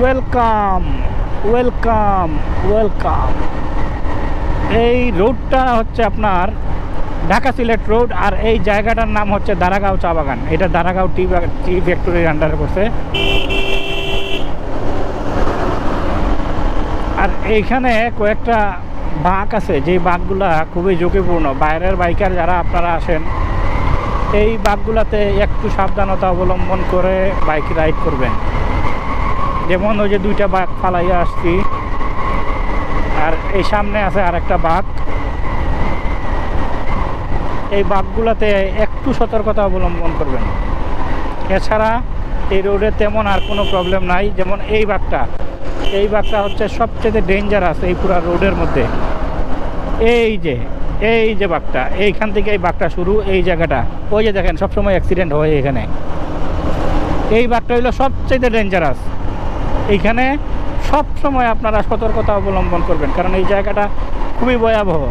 Welcome welcome welcome এই রোডটা হচ্ছে আপনার ঢাকা সিলেট রোড আর এই জায়গাটার নাম হচ্ছে দারাগাঁও চা বাগান। এটা দারাগাঁও টি টি ফ্যাক্টরির আন্ডারে করছে আর এইখানে কয়েকটা বাঘ আছে যে বাঘগুলা খুবই ঝুঁকিপূর্ণ। বাইরের বাইকার যারা আপনারা আসেন, এই বাঘগুলাতে একটু সাবধানতা অবলম্বন করে বাইক রাইড করবেন। যেমন ওই যে দুইটা বাঘ ফালাইয়া আসছি। আর এই সামনে আছে আর একটা বাঘ। এই বাঘগুলাতে একটু সতর্কতা অবলম্বন করবেন। এছাড়া এই রোডে তেমন আর কোনো প্রবলেম নাই। যেমন এই বাঘটা। এই বাঘটা হচ্ছে সবচেয়ে ডেঞ্জারাস এই পুরো রোডের মধ্যে। এই যে এই যে বাঘটা। এইখান থেকে এই বাঘটা শুরু, এই জায়গাটা। ওই যে দেখেন, সবসময় অ্যাক্সিডেন্ট হয় এখানে। এই বাঘটা হইল সবচেয়ে ডেঞ্জারাস এইখানে সব সময় আপনারা সতর্কতা অবলম্বন করবেন, কারণ এই জায়গাটা খুবই ভয়াবহ।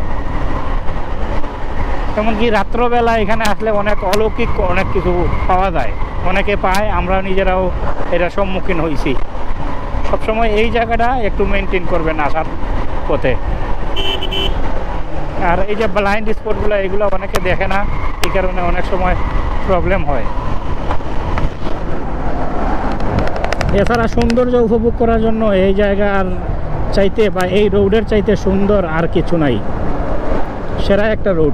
এমনকি রাত্রবেলা এখানে আসলে অনেক অলৌকিক অনেক কিছু পাওয়া যায়। অনেকে পায়, আমরা নিজেরাও এটা সম্মুখীন হয়েছি সবসময় এই জায়গাটা একটু মেনটেন করবেন আসার পথে। আর এই যে ব্লাইন্ড স্পটগুলো এগুলো অনেকে দেখে না, এই কারণে অনেক সময় প্রবলেম হয়। এছাড়া সৌন্দর্য উপভোগ করার জন্য এই জায়গার চাইতে বা এই রোডের চাইতে সুন্দর আর কিছু নাই। সেরা একটা রোড।